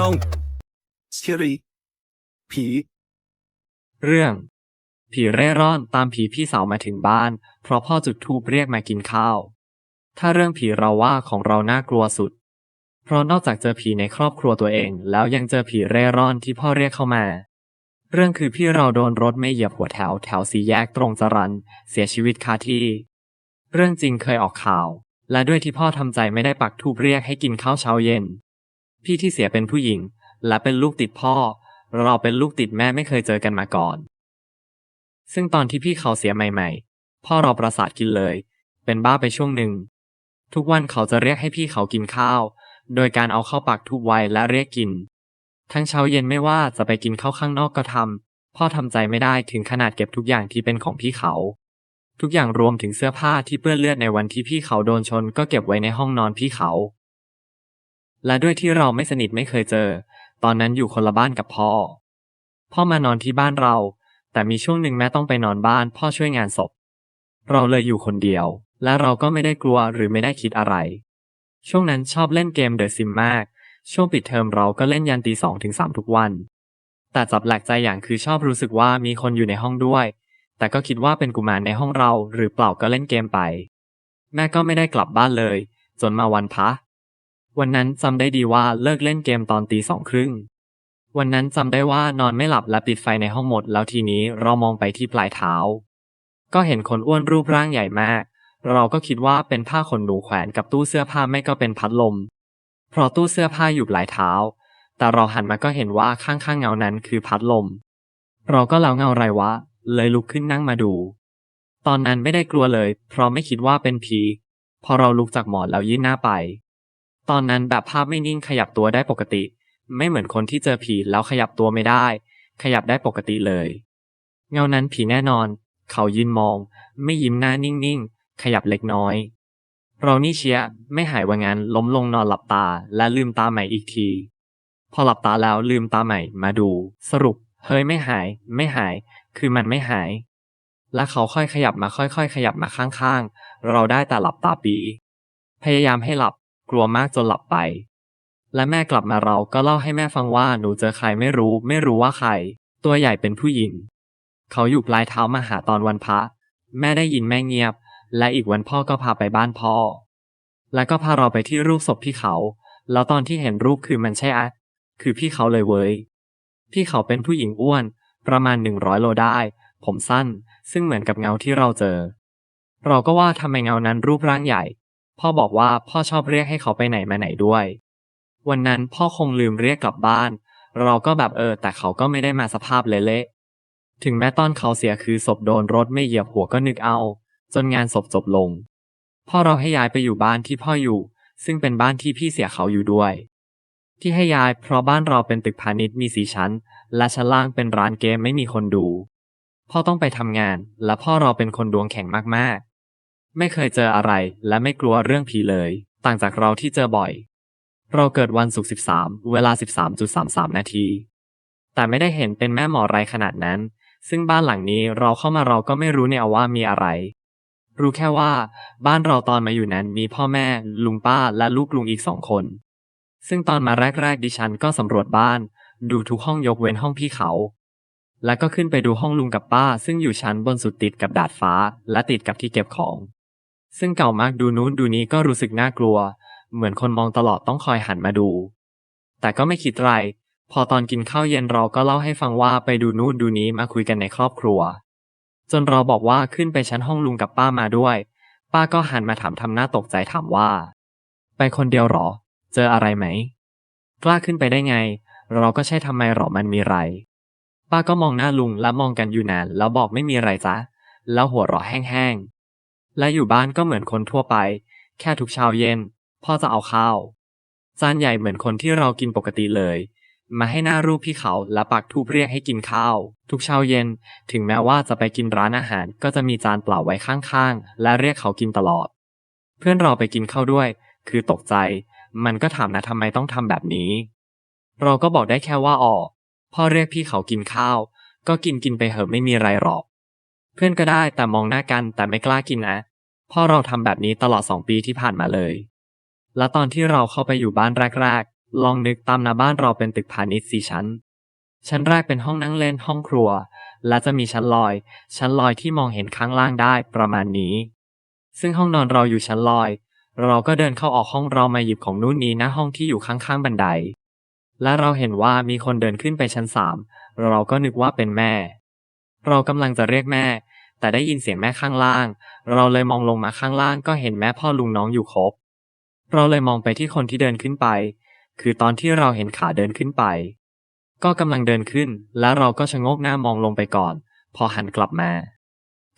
ช่องเชีรีผี เรื่อง ผีเร่ร่อนตามผีพี่สาวมาถึงบ้าน เพราะพ่อจุดธูปเรียกมากินข้าว ถ้าเรื่องผีเราว่าของเราน่ากลัวสุด เพราะนอกจากเจอผีในครอบครัวตัวเอง แล้วยังเจอผีเร่ร่อนที่พ่อเรียกเข้ามา เรื่องคือพี่เราโดนรถไม่เหยียบหัวแถวแถวสีแยกตรงจรันเสียชีวิตคาที่ เรื่องจริงเคยออกข่าว และด้วยที่พ่อทำใจไม่ได้ปักทูบเรียกให้กินข้าวเช้าเย็น พี่ที่เสียเป็นผู้หญิง และเป็นลูกติดพ่อ เราเป็นลูกติดแม่ไม่เคยเจอกันมาก่อน ซึ่งตอนที่พี่เขาเสียใหม่ ๆ พ่อเราประสาทกินเลย เป็นบ้าไปช่วงหนึ่ง ทุกวันเขาจะเรียกให้พี่เขากินข้าว โดยการเอาเข้าปากทุบไว้และเรียกกิน ทั้งเช้าเย็นไม่ว่าจะไปกินข้าวข้างนอกก็ทำพ่อทำใจไม่ได้ถึงขนาดเก็บทุกอย่างที่เป็นของพี่เขาทุกอย่างรวมถึงเสื้อผ้าที่เปื้อนเลือดในวันที่พี่เขาโดนชนก็เก็บไว้ในห้องนอนพี่เขา และด้วยที่เราไม่สนิทไม่เคยเจอ ตอนนั้นอยู่คนละบ้านกับพ่อ พ่อมานอนที่บ้านเรา แต่มีช่วงหนึ่งแม่ต้องไปนอนบ้าน พ่อช่วยงานศพ เราเลยอยู่คนเดียว และเราก็ไม่ได้กลัวหรือไม่ได้คิดอะไร ช่วงนั้นชอบเล่นเกมเดอะซิมมาก ช่วงปิดเทอมเราก็เล่นยันตีสองถึงสามทุกวัน แต่จับแหลกใจอย่างคือชอบรู้สึกว่ามีคนอยู่ในห้องด้วย แต่ก็คิดว่าเป็นกุมารในห้องเรา หรือเปล่าก็เล่นเกมไป แม่ก็ไม่ได้กลับบ้านเลย จนมาวันพระ วันนั้นจำได้ดีว่าเลิกเล่นเกมตอนตีสองครึ่ง วันนั้นจำได้ว่านอนไม่หลับและปิดไฟในห้องหมด แล้วทีนี้เรามองไปที่ปลายเท้า ก็เห็นคนอ้วนรูปร่างใหญ่มาก เราก็คิดว่าเป็นผ้าขนหนูแขวนกับตู้เสื้อผ้าไม่ก็เป็นพัดลม เพราะตู้เสื้อผ้าอยู่ปลายเท้า แต่เราหันมาก็เห็นว่าข้างๆเงานั้นคือพัดลม เราก็แล้วเงาอะไรวะ เลยลุกขึ้นนั่งมาดู ตอนนั้นไม่ได้กลัวเลย เพราะไม่คิดว่าเป็นผี พอเราลุกจากหมอนแล้วยื่นหน้าไป ตอนนั้นแบบภาพไม่นิ่งขยับตัวได้ปกติ ไม่เหมือนคนที่เจอผีแล้วขยับตัวไม่ได้ ขยับได้ปกติเลย เงานั้นผีแน่นอน เขายืนมอง ไม่ยิ้มหน้านิ่งๆ ขยับเล็กน้อย เรานี่เชียไม่หายว่างั้นล้มลงนอนหลับตาและลืมตาใหม่อีกที พอหลับตาแล้วลืมตาใหม่มาดู สรุป เฮ้ยไม่หาย ไม่หาย คือมันไม่หาย และเขาค่อยขยับมาค่อยๆ ขยับมาข้างๆ เราได้แต่หลับตาปี พยายามให้หลับ กลัวมากจนหลับไป และแม่กลับมาเราก็เล่าให้แม่ฟังว่าหนูเจอใครไม่รู้ ไม่รู้ว่าใคร ตัวใหญ่เป็นผู้หญิง เขาอยู่ปลายเท้ามาหาตอนวันพระ แม่ได้ยินแม่เงียบ และอีกวันพ่อก็พาไปบ้านพ่อ แล้วก็พาเราไปที่รูปศพพี่เขา แล้วตอนที่เห็นรูปคือมันใช่อะคือพี่เขาเลยเว้ย พี่เขาเป็นผู้หญิงอ้วน ประมาณหนึ่งร้อยโลได้ ผมสั้น ซึ่งเหมือนกับเงาที่เราเจอ เราก็ว่าทำไมเงานั้นรูปร่างใหญ่ พ่อบอกว่าพ่อชอบเรียกให้เขาไปไหนมาไหนด้วย วันนั้นพ่อคงลืมเรียกกลับบ้าน เราก็แบบเออ แต่เขาก็ไม่ได้มาสภาพเละๆถึงแม้ตอนเขาเสียคือศพโดนรถไม่เหยียบหัวก็นึกเอา จนงานศพจบลง พ่อเราให้ย้ายไปอยู่บ้านที่พ่ออยู่ ซึ่งเป็นบ้านที่พี่เสียเขาอยู่ด้วย ที่ให้ย้ายเพราะบ้านเราเป็นตึกพาณิชย์มีสีชั้น และชั้นล่างเป็นร้านเกมไม่มีคนดู พ่อต้องไปทำงาน และพ่อเราเป็นคนดวงแข็งมากๆ ไม่เคยเจออะไร และไม่กลัวเรื่องผีเลย ต่างจากเราที่เจอบ่อย เราเกิดวันศุกร์ 13 เวลา 13.33 นาที แต่ไม่ได้เห็นเป็นแม่หมอไรขนาดนั้น ซึ่งบ้านหลังนี้เราเข้ามาเราก็ไม่รู้เนี่ยว่ามีอะไร รู้แค่ว่า บ้านเราตอนมาอยู่นั้นมีพ่อแม่ ลุงป้าและลูกลุงอีกสองคน ซึ่งตอนมาแรกๆดิฉันก็สำรวจบ้าน ดูทุกห้องยกเว้นห้องพี่เขาแล้วก็ขึ้นไปดูห้องลุงกับป้า ซึ่งอยู่ชั้นบนสุดติดกับดาดฟ้า และติดกับที่เก็บของ ซึ่งเก่ามากดูนู้นดูนี้ก็รู้สึกน่ากลัว เหมือนคนมองตลอดต้องคอยหันมาดู แต่ก็ไม่คิดไร พอตอนกินข้าวเย็นเราก็เล่าให้ฟังว่าไปดูนู้นดูนี้มาคุยกันในครอบครัว จนเราบอกว่าขึ้นไปชั้นห้องลุงกับป้ามาด้วย ป้าก็หันมาถามทำหน้าตกใจถามว่า ไปคนเดียวหรอ เจออะไรไหม กล้าขึ้นไปได้ไง เราก็ใช่ทำไมหรอมันมีไรป้าก็มองหน้าลุงและมองกันอยู่นานแล้วบอกไม่มีไรจ้ะแล้วหัวเราะแห้ง และอยู่บ้านก็เหมือนคนทั่วไป แค่ทุกเช้าเย็น พ่อจะเอาข้าว จานใหญ่เหมือนคนที่เรากินปกติเลย มาให้หน้ารูปพี่เขาและปักทูบเรียกให้กินข้าว ทุกเช้าเย็น ถึงแม้ว่าจะไปกินร้านอาหาร ก็จะมีจานเปล่าไว้ข้างๆ และเรียกเขากินตลอด เพื่อนเราไปกินข้าวด้วย คือตกใจ มันก็ถามนะทำไมต้องทำแบบนี้ เราก็บอกได้แค่ว่าอ๋อพ่อเรียกพี่เขากินข้าว ก็กินกินไปเหอะไม่มีไรหรอก เพื่อนก็ได้แต่มองหน้ากันแต่ไม่กล้ากินนะพ่อเราทำแบบนี้ตลอดสองปีที่ผ่านมาเลย และตอนที่เราเข้าไปอยู่บ้านแรกๆ ลองนึกตามนะบ้านเราเป็นตึกพาณิชย์สี่ชั้น ชั้นแรกเป็นห้องนั่งเล่นห้องครัว และจะมีชั้นลอย ชั้นลอยที่มองเห็นข้างล่างได้ประมาณนี้ ซึ่งห้องนอนเราอยู่ชั้นลอย เราก็เดินเข้าออกห้องเรามาหยิบของนู่นนี้หน้าห้องที่อยู่ข้างๆบันได และเราเห็นว่ามีคนเดินขึ้นไปชั้นสามเราก็นึกว่าเป็นแม่ เรากำลังจะเรียกแม่ แต่ได้ยินเสียงแม่ข้างล่าง เราเลยมองลงมาข้างล่างก็เห็นแม่พ่อลุงน้องอยู่ครบ เราเลยมองไปที่คนที่เดินขึ้นไป คือตอนที่เราเห็นขาเดินขึ้นไป ก็กำลังเดินขึ้น และเราก็ชะโงกหน้ามองลงไปก่อน พอหันกลับมา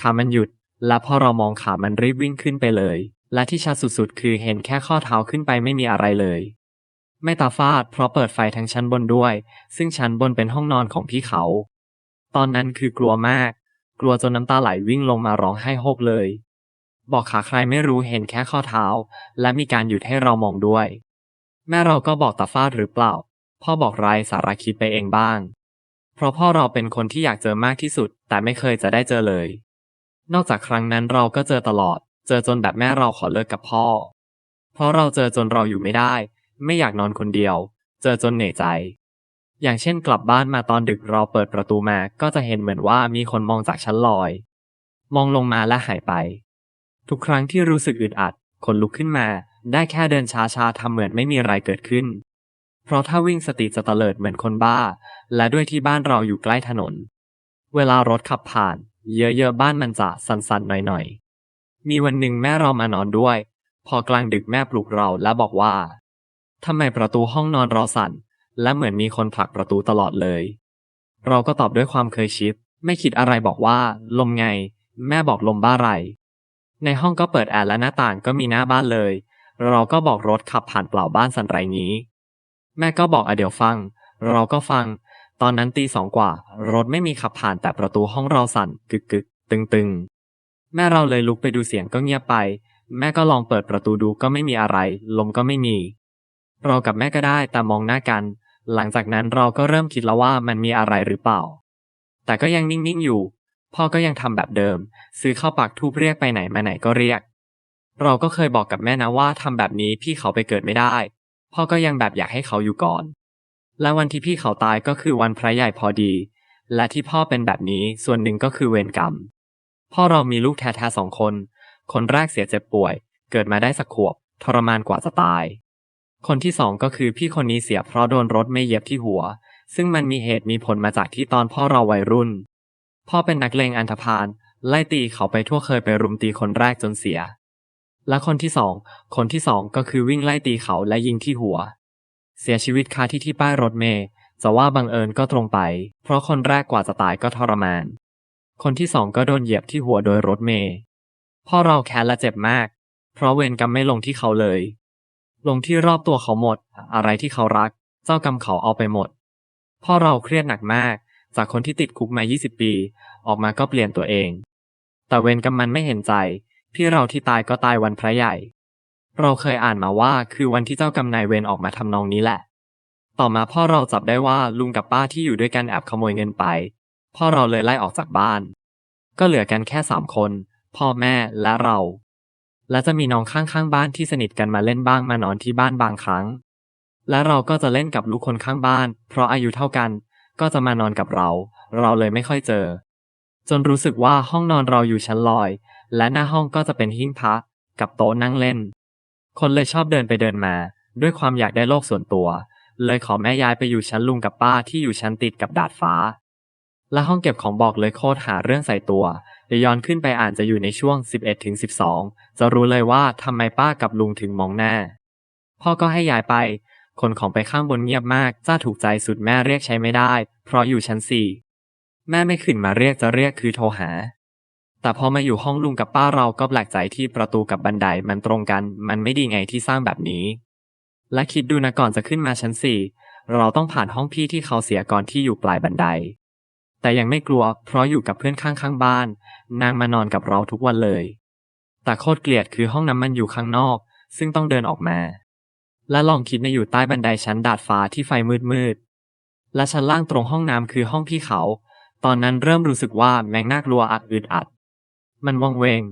ขามันหยุด และพอเรามองขามันรีบวิ่งขึ้นไปเลย และที่ชัดสุดๆ คือเห็นแค่ข้อเท้าขึ้นไปไม่มีอะไรเลยไม่ตาฟาดเพราะเปิดไฟทั้งชั้นบนด้วย ซึ่งชั้นบนเป็นห้องนอนของพี่เขา ตอนนั้นคือกลัวมาก กลัวจนน้ำตาไหลวิ่งลงมาร้องไห้โฮกเลย บอกขาใครไม่รู้เห็นแค่ข้อเท้า และมีการหยุดให้เรามองด้วย แม่เราก็บอกตาฟาดหรือเปล่า พ่อบอกไรสาระคิดไปเองบ้าง เพราะพ่อเราเป็นคนที่อยากเจอมากที่สุด แต่ไม่เคยจะได้เจอเลย นอกจากครั้งนั้นเราก็เจอตลอด เจอจนแบบแม่เราขอเลิกกับพ่อ เพราะเราเจอจนเราอยู่ไม่ได้ ไม่อยากนอนคนเดียว เจอจนเหนื่อยใจ อย่างเช่นกลับบ้านมาตอนดึกเราเปิดประตูมาก็จะเห็นเหมือนว่ามีคนมองจากชั้นลอย มองลงมาและหายไป ทุกครั้งที่รู้สึกอึดอัดคนลุกขึ้นมา ได้แค่เดินช้าๆทำเหมือนไม่มีอะไรเกิดขึ้น เพราะถ้าวิ่งสติจะเตลิดเหมือนคนบ้า และด้วยที่บ้านเราอยู่ใกล้ถนน เวลารถขับผ่าน เยอะๆบ้านมันจะสั่นๆหน่อยๆ มีวันหนึ่งแม่เรามานอนด้วย พอกลางดึกแม่ปลุกเราและบอกว่าทำไมประตูห้องนอนเราสั่น และเหมือนมีคนผลักประตูตลอดเลย เราก็ตอบด้วยความเคยชิด ไม่คิดอะไรบอกว่า ลมไง แม่บอกลมบ้าไร ในห้องก็เปิดแอร์และหน้าต่างก็มีหน้าบ้านเลย เราก็บอกรถขับผ่านเปล่าบ้านสันไรนี้ แม่ก็บอกอเดี๋ยวฟัง เราก็ฟัง ตอนนั้นตีสองกว่า รถไม่มีขับผ่านแต่ประตูห้องเราสั่นกึกกึกตึงตึงแม่เราเลยลุกไปดูเสียงก็เงียบไป แม่ก็ลองเปิดประตูดูก็ไม่มีอะไร ลมก็ไม่มี เรากับแม่ก็ได้แต่มองหน้ากัน หลังจากนั้นเราก็เริ่มคิดแล้วว่ามันมีอะไรหรือเปล่า แต่ก็ยังนิ่งๆอยู่ พ่อก็ยังทำแบบเดิม ซื้อข้าวปากทูบเรียกไปไหนมาไหนก็เรียก เราก็เคยบอกกับแม่นะว่าทำแบบนี้พี่เขาไปเกิดไม่ได้ พ่อก็ยังแบบอยากให้เขาอยู่ก่อน และวันที่พี่เขาตายก็คือวันพระใหญ่พอดี และที่พ่อเป็นแบบนี้ส่วนหนึ่งก็คือเวรกรรม พ่อเรามีลูกแท้ๆสองคน คนแรกเสียเจ็บป่วย เกิดมาได้สักขวบทรมานกว่าจะตาย คนที่สองก็คือพี่คนนี้เสียเพราะโดนรถไม่เหยียบที่หัว ซึ่งมันมีเหตุมีผลมาจากที่ตอนพ่อเราวัยรุ่น พ่อเป็นนักเลงอันธพาลไล่ตีเขาไปทั่วเคยไปรุมตีคนแรกจนเสีย และคนที่สอง คนที่สองก็คือวิ่งไล่ตีเขาและยิงที่หัว เสียชีวิตคาที่ที่ป้ายรถเมย์จะว่าบังเอิญก็ตรงไป เพราะคนแรกกว่าจะตายก็ทรมาน คนที่สองก็โดนเหยียบที่หัวโดยรถเมย์พ่อเราแค้นและเจ็บมาก เพราะเวรกรรมไม่ลงที่เขาเลย ลงที่รอบตัวเขาหมด อะไรที่เขารัก เจ้ากรรมเขาเอาไปหมด พ่อเราเครียดหนักมาก จากคนที่ติดคุกมา 20 ปี ออกมาก็เปลี่ยนตัวเอง แต่เวรกรรมมันไม่เห็นใจ พี่เราที่ตายก็ตายวันพระใหญ่ เราเคยอ่านมาว่าคือวันที่เจ้ากรรมนายเวรออกมาทำนองนี้แหละ ต่อมาพ่อเราจับได้ว่าลุงกับป้าที่อยู่ด้วยกันแอบขโมยเงินไป พ่อเราเลยไล่ออกจากบ้าน ก็เหลือกันแค่สามคน พ่อแม่และเรา และจะมีน้องข้างๆบ้านที่สนิทกันมาเล่นบ้างมานอนที่บ้านบางครั้ง และเราก็จะเล่นกับลูกคนข้างบ้าน เพราะอายุเท่ากัน ก็จะมานอนกับเรา เราเลยไม่ค่อยเจอ จนรู้สึกว่าห้องนอนเราอยู่ชั้นลอย และหน้าห้องก็จะเป็นหิ้งพระกับโต๊ะนั่งเล่น คนเลยชอบเดินไปเดินมา ด้วยความอยากได้โลกส่วนตัว เลยขอแม่ยายไปอยู่ชั้นลุงกับป้าที่อยู่ชั้นติดกับดาดฟ้า และห้องเก็บของบอกเลยโคตรหาเรื่องใส่ตัว เดี๋ยวย้อนขึ้นไปอ่านจะอยู่ในช่วง 11ถึง12 จะรู้เลยว่าทำไมป้ากับลุงถึงมองหน้า พ่อก็ให้ยายไป คนของไปข้างบนเงียบมาก จ้าถูกใจสุดแม่เรียกใช้ไม่ได้ เพราะอยู่ชั้นสี่ แม่ไม่ขึ้นมาเรียกจะเรียกคือโทรหา แต่พอมาอยู่ห้องลุงกับป้าเราก็แปลกใจที่ประตูกับบันไดมันตรงกัน มันไม่ดีไงที่สร้างแบบนี้ และคิดดูนะก่อนจะขึ้นมาชั้นสี่ เราต้องผ่านห้องพี่ที่เขาเสียก่อนที่อยู่ปลายบันได แต่ยังไม่กลัวเพราะอยู่กับเพื่อนข้างข้างบ้าน นางมานอนกับเราทุกวันเลย แต่โคตรเกลียดคือห้องน้ำมันอยู่ข้างนอก ซึ่งต้องเดินออกมา และลองคิดในอยู่ใต้บันไดชั้นดาดฟ้าที่ไฟมืดมืดๆและชั้นล่างตรงห้องน้ำคือห้องพี่เขา ตอนนั้นเริ่มรู้สึกว่าแมงน่ากลัวอัดอึดอัด มันวังเวง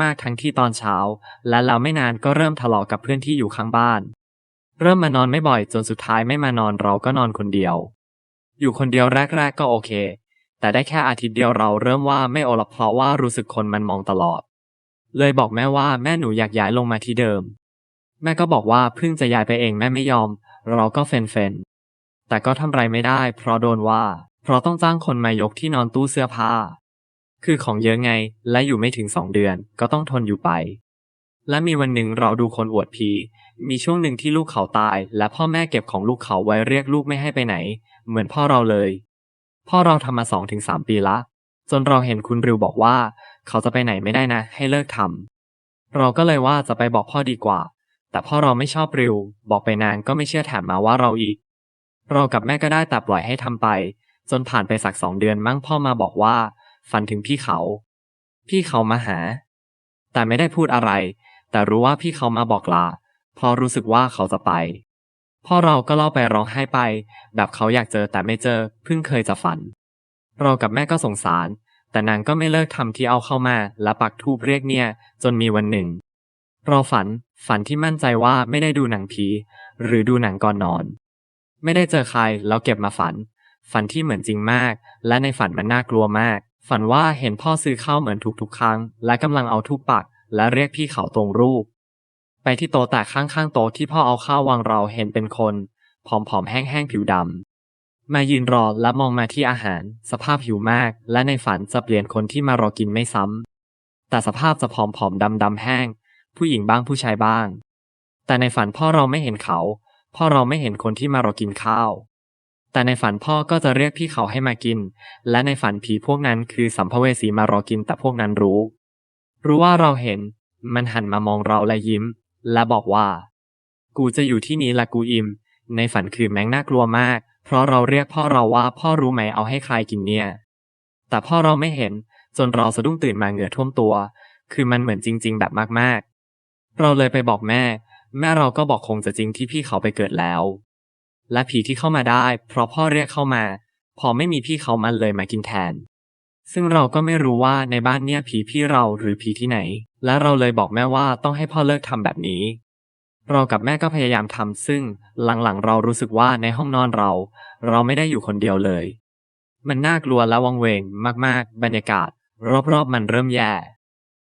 มากๆทั้งที่ตอนเช้า และเราไม่นานก็เริ่มทะเลาะกับเพื่อนที่อยู่ข้างบ้าน เริ่มมานอนไม่บ่อยจนสุดท้ายไม่มานอนเราก็นอนคนเดียวอยู่คนเดียวแรก ๆ ก็โอเค แต่ได้แค่อาทิตย์เดียวเราเริ่มว่าไม่โอละเพราะว่ารู้สึกคนมันมองตลอด เลยบอกแม่ว่าแม่หนูอยากย้ายลงมาที่เดิม แม่ก็บอกว่าเพิ่งจะย้ายไปเองแม่ไม่ยอม เราก็เฟนเฟนแต่ก็ทำไรไม่ได้ เพราะโดนว่า เพราะต้องจ้างคนมายกที่นอนตู้เสื้อผ้า คือของเยอะไง และอยู่ไม่ถึงสองเดือน ก็ต้องทนอยู่ไป และมีวันหนึ่งเราดูคนอวดพีมีช่วงหนึ่งที่ลูกเขาตาย และพ่อแม่เก็บของลูกเขาไว้เรียกลูกไม่ให้ไปไหน เหมือนพ่อเราเลย พ่อเราทำมาสองถึงสามปีละ จนเราเห็นคุณริวบอกว่า เขาจะไปไหนไม่ได้นะ ให้เลิกทำเราก็เลยว่าจะไปบอกพ่อดีกว่า แต่พ่อเราไม่ชอบริว บอกไปนานก็ไม่เชื่อแถมมาว่าเราอีก เรากับแม่ก็ได้แต่ปล่อยให้ทำไป จนผ่านไปสักสองเดือนมั่งพ่อมาบอกว่า ฝันถึงพี่เขา พี่เขามาหา แต่ไม่ได้พูดอะไร แต่รู้ว่าพี่เขามาบอกลาเพราะรู้สึกว่าเขาจะไป พ่อเราก็เล่าไปร้องไห้ไป แบบเขาอยากเจอแต่ไม่เจอเพิ่งเคยจะฝัน เรากับแม่ก็สงสาร แต่นางก็ไม่เลิกทำที่เอาเข้ามา และปักทูบเรียกเนี่ย จนมีวันหนึ่ง เราฝันฝันที่มั่นใจว่าไม่ได้ดูหนังผี หรือดูหนังก่อนนอน ไม่ได้เจอใครแล้วเก็บมาฝัน ฝันที่เหมือนจริงมาก และในฝันมันน่ากลัวมาก ฝันว่าเห็นพ่อซื้อข้าวเหมือนทุกๆครั้ง และกำลังเอาทูบปัก และเรียกพี่เขาตรงรูป ไปที่โต๊ะแต่ข้างๆโต๊ะที่พ่อเอาข้าววางเราเห็นเป็นคนผอมๆแห้งๆผิวดำมายืนรอและมองมาที่อาหาร สภาพหิวมาก และในฝันจะเปลี่ยนคนที่มารอกินไม่ซ้ำแต่สภาพจะผอมๆดำๆแห้ง ผู้หญิงบ้างผู้ชายบ้าง แต่ในฝันพ่อเราไม่เห็นเขา พ่อเราไม่เห็นคนที่มารอกินข้าว แต่ในฝันพ่อก็จะเรียกพี่เขาให้มากิน และในฝันผีพวกนั้นคือสัมภเวสีมารอกินแต่พวกนั้นรู้ รู้ว่าเราเห็น มันหันมามองเราและยิ้ม และบอกว่า กูจะอยู่ที่นี้ละกูอิมในฝันคือแมงน่ากลัวมาก เพราะเราเรียกพ่อเราว่าพ่อรู้ไหมเอาให้ใครกินเนี่ย แต่พ่อเราไม่เห็นจนเราสะดุ้งตื่นมาเหงื่อท่วมตัว คือมันเหมือนจริง ๆ แบบมากๆ เราเลยไปบอกแม่ แม่เราก็บอกคงจะจริงที่พี่เขาไปเกิดแล้ว และผีที่เข้ามาได้ เพราะพ่อเรียกเข้ามา พอไม่มีพี่เขามันเลยมากินแทน ซึ่งเราก็ไม่รู้ว่าในบ้านเนี่ยผีพี่เราหรือผีที่ไหน และเราเลยบอกแม่ว่าต้องให้พ่อเลิกทำแบบนี้ เรากับแม่ก็พยายามทำซึ่งหลังๆ เรารู้สึกว่าในห้องนอนเรา เราไม่ได้อยู่คนเดียวเลย มันน่ากลัวและวังเวงมากๆ บรรยากาศ รอบๆ มันเริ่มแย่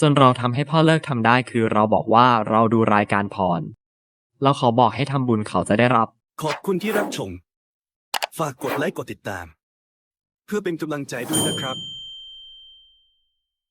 จนเราทำให้พ่อเลิกทำได้คือเราบอกว่าเราดูรายการพรเราขอบอกให้ทำบุญเขาจะได้รับ ขอบคุณที่รับชม ฝากกดไลค์กดติดตาม พื่อเป็นกำลังใจด้วยนะครับ